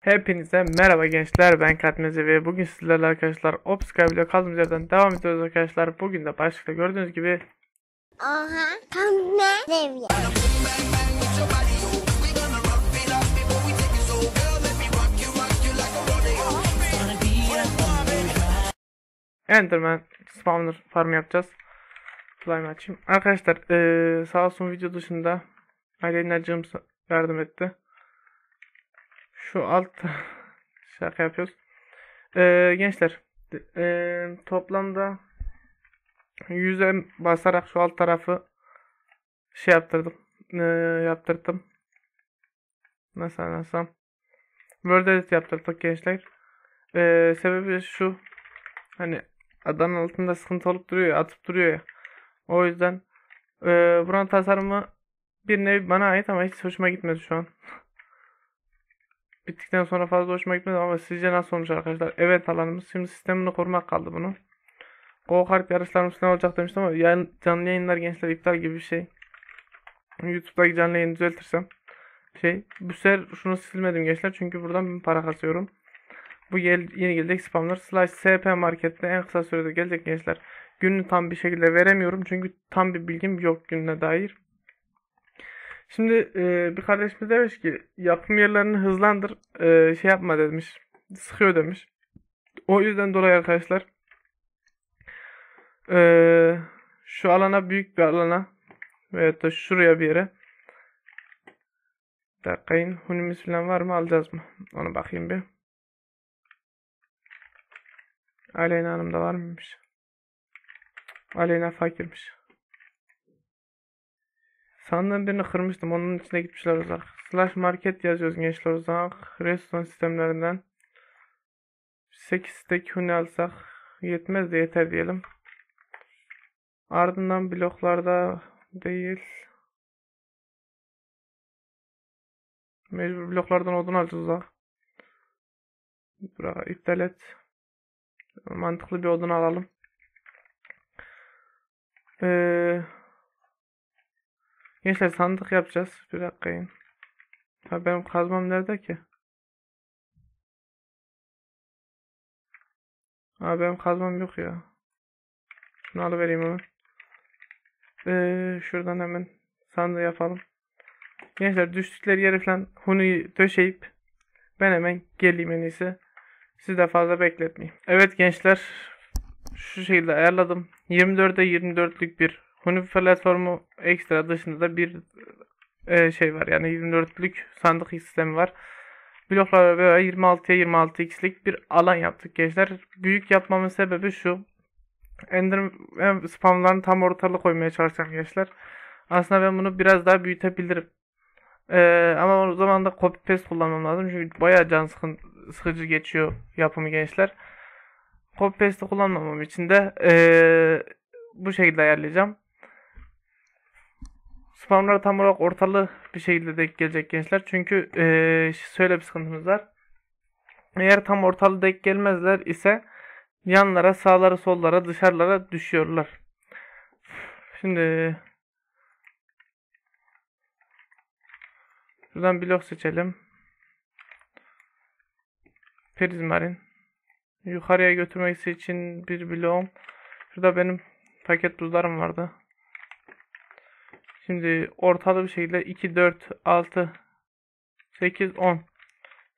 Hepinize merhaba gençler ben Katmezi ve bugün sizlerle arkadaşlar Opsky ile kaldığımız yerden devam ediyoruz arkadaşlar. Bugün de başlıkta gördüğünüz gibi Oha. Tam ne seviye? Enderman Spawner farm yapacağız. Slime açayım. Arkadaşlar eee sağ olsun video dışında Aleyna'cığım yardım etti. Şu alt şaka yapıyoruz. Eee, gençler eee, toplamda 100'e basarak şu alt tarafı şey yaptırdım. Eee, yaptırdım. Nasıl anlatsam. Word edit yaptırdık gençler. Eee, sebebi şu. Hani adanın altında sıkıntı olup duruyor ya, atıp duruyor ya. O yüzden eee buranın tasarımı bir nevi bana ait ama hiç hoşuma gitmedi şu an. Bittikten sonra fazla hoşuma gitmedi ama sizce nasıl olmuş arkadaşlar? Evet alanımız. Şimdi sistemini kurmak kaldı bunu. Go kart yarışlarımız falan olacak demiştim ama yayın, canlı yayınlar gençler iptal gibi bir şey. YouTube'daki canlı yayını düzeltirsem şey. Bu sefer şunu silmedim gençler çünkü buradan para kasıyorum. Bu gel, yeni gelecek spamlar. Slash SP markette en kısa sürede gelecek gençler. Gününü tam bir şekilde veremiyorum çünkü tam bir bilgim yok gününe dair. Şimdi e, bir kardeşimiz demiş ki yapım yerlerini hızlandır e, şey yapma demiş. Sıkıyor demiş. O yüzden dolayı arkadaşlar e, şu alana büyük bir alana veyahut da şuraya bir yere bir dakika in. Hunimiz falan var mı alacağız mı? Ona bakayım bir. Aleyna Hanım da var mıymış? Aleyna fakirmiş. Sandığın birini kırmıştım. Onun içine gitmişler uzak. Slash market yazıyoruz gençler uzak. Restoran sistemlerinden. 8 stack huni alsak yetmez de yeter diyelim. Ardından bloklarda değil. Mecbur bloklardan odun alacağız uzak. Bırak iptal et. Mantıklı bir odun alalım. Eee Gençler sandık yapacağız. Bir dakika in. Ha benim kazmam nerede ki? Ha benim kazmam yok ya. Şunu alıvereyim hemen. Ee, şuradan hemen sandığı yapalım. Gençler düştükleri yere falan huni döşeyip ben hemen geleyim en iyisi. Siz de fazla bekletmeyin. Evet gençler şu şekilde ayarladım. 24'e 24'lük bir Huni platformu ekstra dışında da bir e, şey var. Yani 24'lük sandık sistemi var. Bloklar ve 26'ya 26x'lik bir alan yaptık gençler. Büyük yapmamın sebebi şu. Ender spamlarını tam ortalığı koymaya çalışacağım gençler. Aslında ben bunu biraz daha büyütebilirim. Ee, ama o zaman da copy paste kullanmam lazım. Çünkü bayağı can sıkın, sıkıcı geçiyor yapımı gençler. Copy paste kullanmamam için de ee, bu şekilde ayarlayacağım. Spamlar tam olarak ortalı bir şekilde denk gelecek gençler. Çünkü ee, şöyle bir sıkıntımız var. Eğer tam ortalı denk gelmezler ise yanlara, sağlara, sollara, dışarılara düşüyorlar. Şimdi şuradan blok seçelim. Prizmarin. Yukarıya götürmek için bir bloğum. Şurada benim paket buzlarım vardı. Şimdi ortalı bir şekilde 2, 4, 6, 8, 10.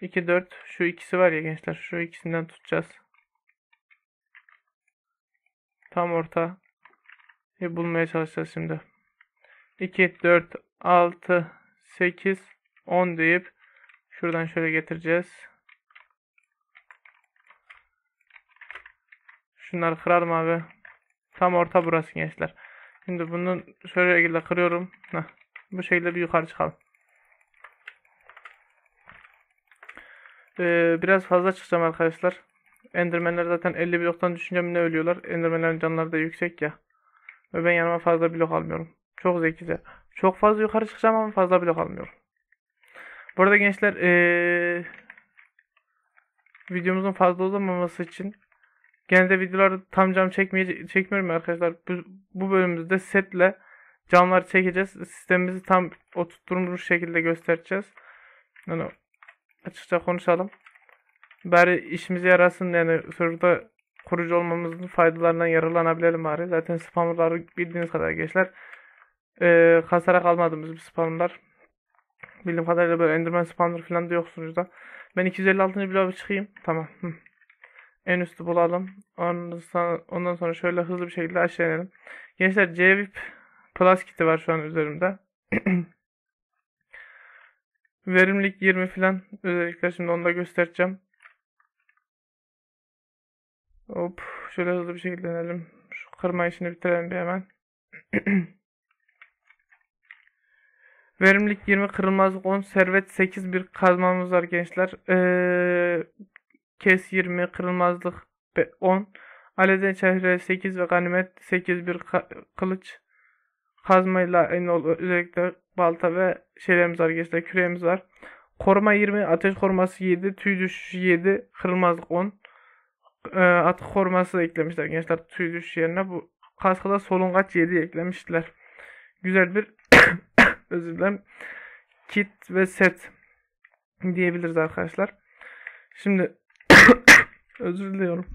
2, 4 şu ikisi var ya gençler. Şu ikisinden tutacağız. Tam orta bulmaya çalışacağız şimdi. 2, 4, 6, 8, 10 deyip şuradan şöyle getireceğiz. Şunları kıralım abi. Tam orta burası gençler. Şimdi bunu şöyle şekilde kırıyorum. Heh. Bu şekilde bir yukarı çıkalım. Ee, biraz fazla çıkacağım arkadaşlar. Endermenler zaten 50 bloktan düşünce ne ölüyorlar. Endermenlerin canları da yüksek ya. Ve ben yanıma fazla blok almıyorum. Çok zekice. Çok fazla yukarı çıkacağım ama fazla blok almıyorum. Bu arada gençler ee, videomuzun fazla uzamaması için Genelde videoları tam cam çekmeye çekmiyorum arkadaşlar. Bu, bu bölümümüzde setle camları çekeceğiz. Sistemimizi tam oturtturmuş şekilde göstereceğiz. Yani açıkça konuşalım. Bari işimize yarasın yani serverda kurucu olmamızın faydalarından yararlanabilelim bari. Zaten spamları bildiğiniz kadar gençler. Ee, kasarak almadığımız bir spamlar. Bildiğim kadarıyla böyle enderman spamları falan da yok sunucuda. Ben 256. bloğa çıkayım. Tamam. Hı. En üstü bulalım. Ondan sonra, ondan sonra şöyle hızlı bir şekilde aşağı inelim. Gençler CVIP Plus kiti var şu an üzerimde. Verimlilik 20 falan özellikler şimdi onu da göstereceğim. Hop şöyle hızlı bir şekilde inelim. Şu kırma işini bitirelim bir hemen. Verimlilik 20, kırılmazlık 10, servet 8 bir kazmamız var gençler. Ee, kes 20, kırılmazlık be- 10. Aleden çehre 8 ve ganimet 8 bir ka- kılıç. Kazmayla en ol özellikle balta ve şeylerimiz var gençler. Küreğimiz var. Koruma 20, ateş koruması 7, tüy düşüşü 7, kırılmazlık 10. Ee, atık koruması eklemişler gençler tüy düşüşü yerine. Bu kaskıda solungaç 7 eklemişler. Güzel bir özür dilerim. Kit ve set diyebiliriz arkadaşlar. Şimdi özür diliyorum.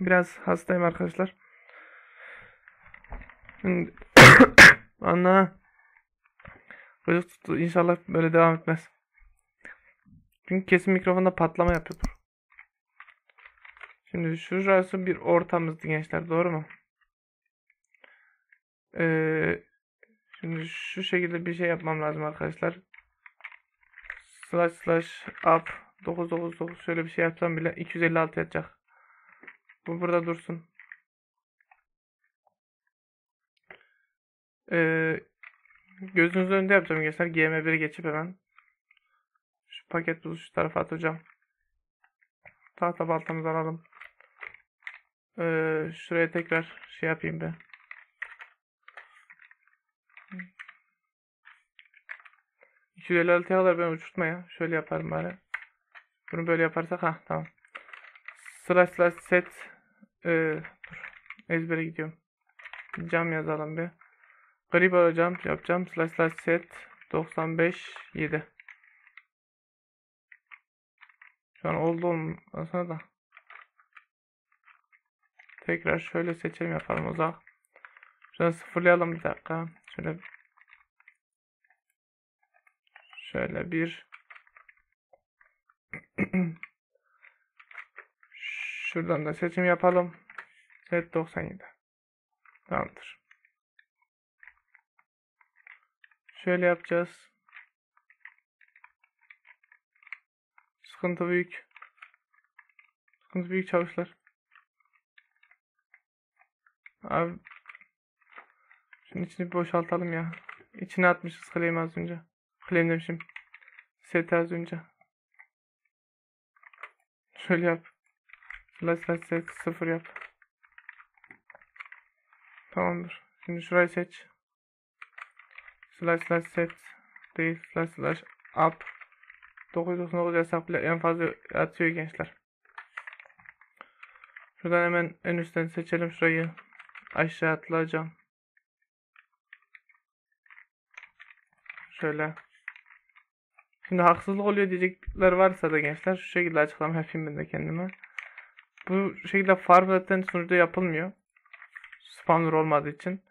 Biraz hastayım arkadaşlar. Ana Gıcık tuttu. İnşallah böyle devam etmez. Çünkü kesin mikrofonda patlama yapıyordur. Şimdi şurası bir ortamızdı gençler doğru mu? Ee, Şimdi şu şekilde bir şey yapmam lazım arkadaşlar. Slash slash up 999 şöyle bir şey yapsam bile 256 yapacak. Bu burada dursun. Ee, gözünüzün önünde yapacağım gençler. GM1'e geçip hemen. Şu paket buzu şu tarafa atacağım. Tahta baltamızı alalım. Ee, şuraya tekrar şey yapayım ben. %56'ya kadar ben uçurtma ya. Şöyle yaparım bari. Bunu böyle yaparsak ha tamam. Slash slash set ee, dur. ezbere gidiyorum. Cam yazalım bir. Grip alacağım yapacağım. Slash slash set 95 7. Şu an oldu olmasına da. Tekrar şöyle seçelim yapalım zaman. Şunu sıfırlayalım bir dakika. Şöyle Şöyle bir Şuradan da seçim yapalım. Set 97. Tamamdır. Şöyle yapacağız. Sıkıntı büyük. Sıkıntı büyük çavuşlar. Abi şunun içini boşaltalım ya. İçine atmışız kalemi az önce. Kalem demişim. Seti az önce. Şöyle yap. Set sıfır yap. Tamamdır. Şimdi şurayı seç. Slash slash set değil. Slash slash up. 999 yasak bile en fazla atıyor gençler. Şuradan hemen en üstten seçelim şurayı. Aşağı atlayacağım. Şöyle. Şimdi haksızlık oluyor diyecekler varsa da gençler şu şekilde açıklama yapayım ben de kendime. Bu şekilde farm zaten sunucuda yapılmıyor. Spamlar olmadığı için.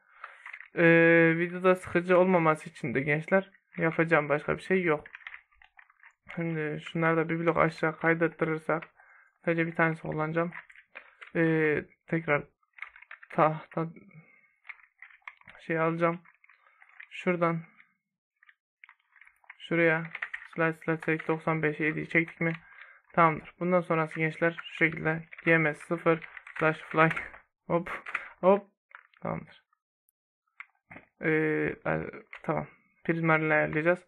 Ee, videoda sıkıcı olmaması için de gençler yapacağım başka bir şey yok. Şimdi şunları da bir blok aşağı kaydettirirsak sadece bir tanesi kullanacağım. Ee, tekrar tahta şey alacağım. Şuradan şuraya Slide slide select 95 7'yi çektik mi? Tamamdır. Bundan sonrası gençler şu şekilde gms 0 slash fly hop hop tamamdır. Ee, tamam. Prizmarini ayarlayacağız.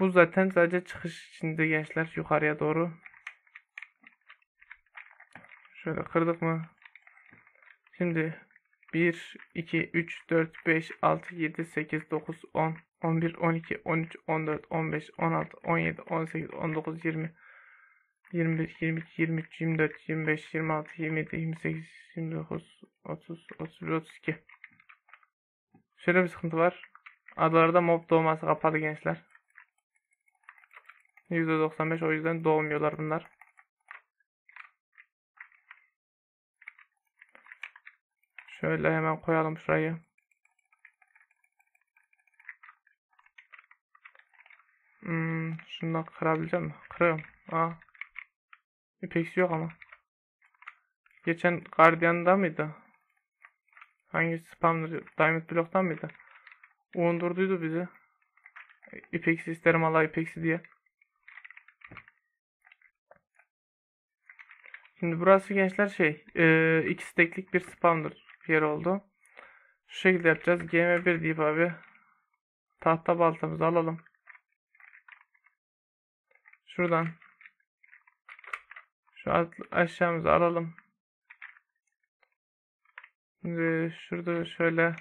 Bu zaten sadece çıkış içinde gençler yukarıya doğru. Şöyle kırdık mı? Şimdi 1, 2, 3, 4, 5, 6, 7, 8, 9, 10, 11, 12, 13, 14, 15, 16, 17, 18, 19, 20, 21, 22, 23, 24, 25, 26, 27, 28, 29, 30, 31, 32. Şöyle bir sıkıntı var. Adalarda mob doğması kapalı gençler. %95 o yüzden doğmuyorlar bunlar. Şöyle hemen koyalım şurayı. Hmm, şundan kırabileceğim mi? Kırıyorum. Aa. İpeksi yok ama. Geçen Guardian'da mıydı? Hangi spamları? Diamond Block'tan mıydı? Uğundurduydu bizi. İpeksi isterim Allah ipeksi diye. Şimdi burası gençler şey, e, iki steklik bir spamdır yer oldu. Şu şekilde yapacağız. GM1 deyip abi tahta baltamızı alalım. Şuradan şu alt, aşağımızı alalım. Şimdi şurada şöyle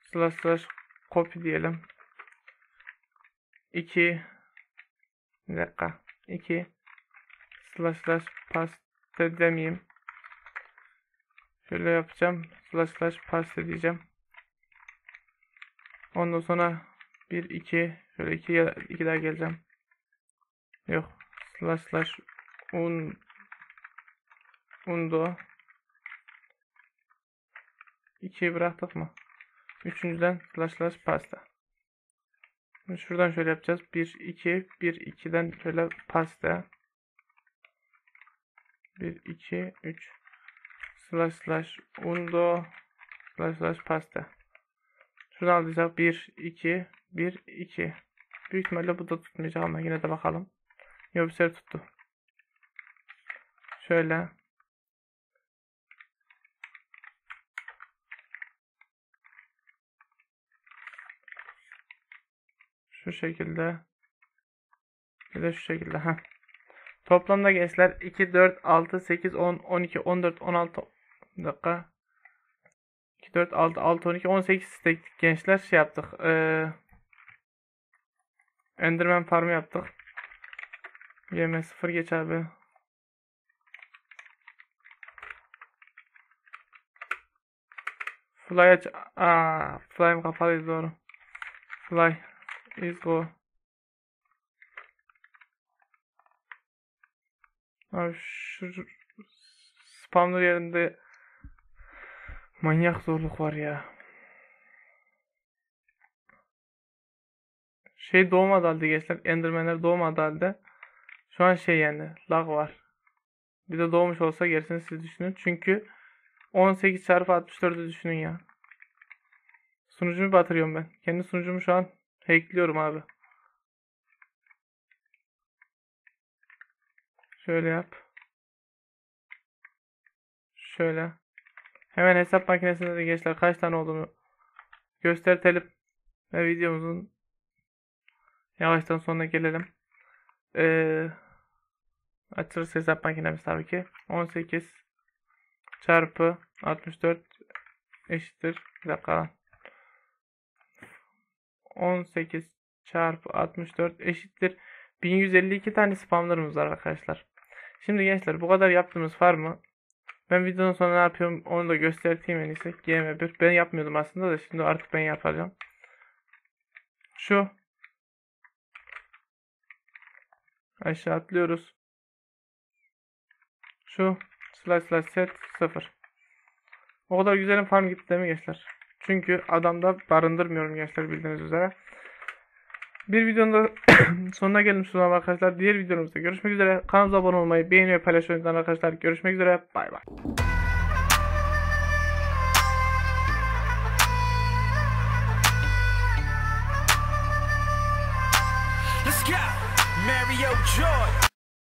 slash slash copy diyelim. 2 bir dakika 2 slash slash paste demeyeyim. Şöyle yapacağım. Slash slash paste diyeceğim. Ondan sonra 1 2 şöyle 2 2 daha geleceğim. Yok. Slash slash un undo 2'yi bıraktık mı? Üçüncüden slash slash pasta. Şuradan şöyle yapacağız. 1 2 1 2'den şöyle pasta. 1 2 3 slash slash undo slash slash pasta. Şuradan alacağız. 1 2 1 2 Büyük ihtimalle bu da tutmayacak ama yine de bakalım. Sefer tuttu. Şöyle. Şu şekilde. Bir de şu şekilde. Heh. Toplamda gençler 2, 4, 6, 8, 10, 12, 14, 16 bir dakika. 2, 4, 6, 6, 12, 18 istek gençler şey yaptık. Ee, Enderman farmı yaptık. Yeme 0 geç abi. Fly aç. Aa, fly'ım kapalıydı doğru. Fly is go. Abi şu spawner yerinde manyak zorluk var ya. Şey doğmadı halde gençler. Enderman'ler doğmadı halde. Şu an şey yani lag var. Bir de doğmuş olsa gerisini siz düşünün. Çünkü 18 çarpı 64'ü düşünün ya. Sunucumu batırıyorum ben. Kendi sunucumu şu an hackliyorum abi. Şöyle yap. Şöyle. Hemen hesap makinesinde de gençler kaç tane olduğunu göstertelim. Ve videomuzun yavaştan sonuna gelelim. Ee, açırız hesap makinemiz tabii ki. 18 çarpı 64 eşittir. Bir dakika. 18 çarpı 64 eşittir. 1152 tane spamlarımız var arkadaşlar. Şimdi gençler bu kadar yaptığımız var mı? Ben videonun sonunda ne yapıyorum onu da göstereyim en iyisi. GM1. Ben yapmıyordum aslında da şimdi artık ben yapacağım. Şu. Aşağı atlıyoruz. Şu. Slash slash set 0. O kadar güzelim farm gitti değil mi gençler? Çünkü adamda barındırmıyorum gençler bildiğiniz üzere. Bir videonun da sonuna gelmiş olan arkadaşlar. Diğer videomuzda görüşmek üzere. Kanalımıza abone olmayı, beğeni ve paylaşmayı arkadaşlar. Görüşmek üzere. Bay bay. Mario Joy.